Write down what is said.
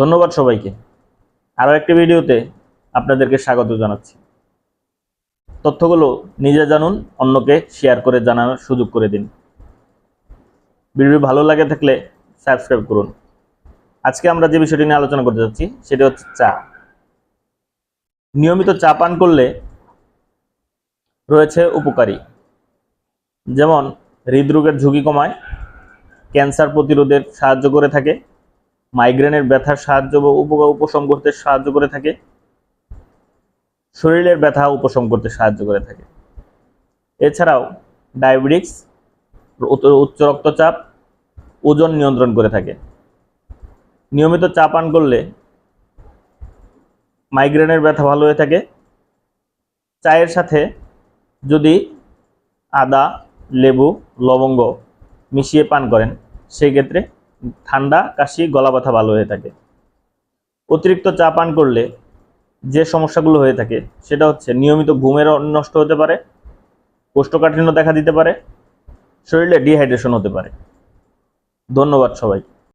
ধন্যবাদ সবাইকে। আরও একটি ভিডিওতে আপনাদেরকে স্বাগত জানাচ্ছি। তথ্যগুলো নিজে জানুন, অন্যকে শেয়ার করে জানানোর সুযোগ করে দিন। ভিডিও ভালো লাগে থাকলে সাবস্ক্রাইব করুন। আজকে আমরা যে বিষয়টি নিয়ে আলোচনা করতে যাচ্ছি, সেটি হচ্ছে চা। নিয়মিত চা পান করলে রয়েছে উপকারী। যেমন হৃদরোগের ঝুঁকি কমায়, ক্যান্সার প্রতিরোধের সাহায্য করে থাকে মাইগ্রেনের ব্যথার সাহায্য বা উপ- উপশম করতে সাহায্য করে থাকে। শরীরের ব্যথা উপশম করতে সাহায্য করে থাকে। এছাড়াও ডায়াবেটিক্স উচ্চ- উচ্চ রক্তচাপ, ওজন নিয়ন্ত্রণ করে থাকে। নিয়মিত চা পান করলে মাইগ্রেনের ব্যথা ভালো হয়ে থাকে। চায়ের সাথে যদি আদা, লেবু, লবঙ্গ মিশিয়ে পান করেন, সেই ক্ষেত্রে ঠান্ডা, কাশি, গলা ব্যথা ভালো হয়ে থাকে। অতিরিক্ত চা পান করলে যে সমস্যাগুলো হয়ে থাকে, সেটা হচ্ছে নিয়মিত ঘুমের নষ্ট হতে পারে, কোষ্ঠকাঠিন্য দেখা দিতে পারে, শরীরে ডিহাইড্রেশন হতে পারে। ধন্যবাদ সবাইকে।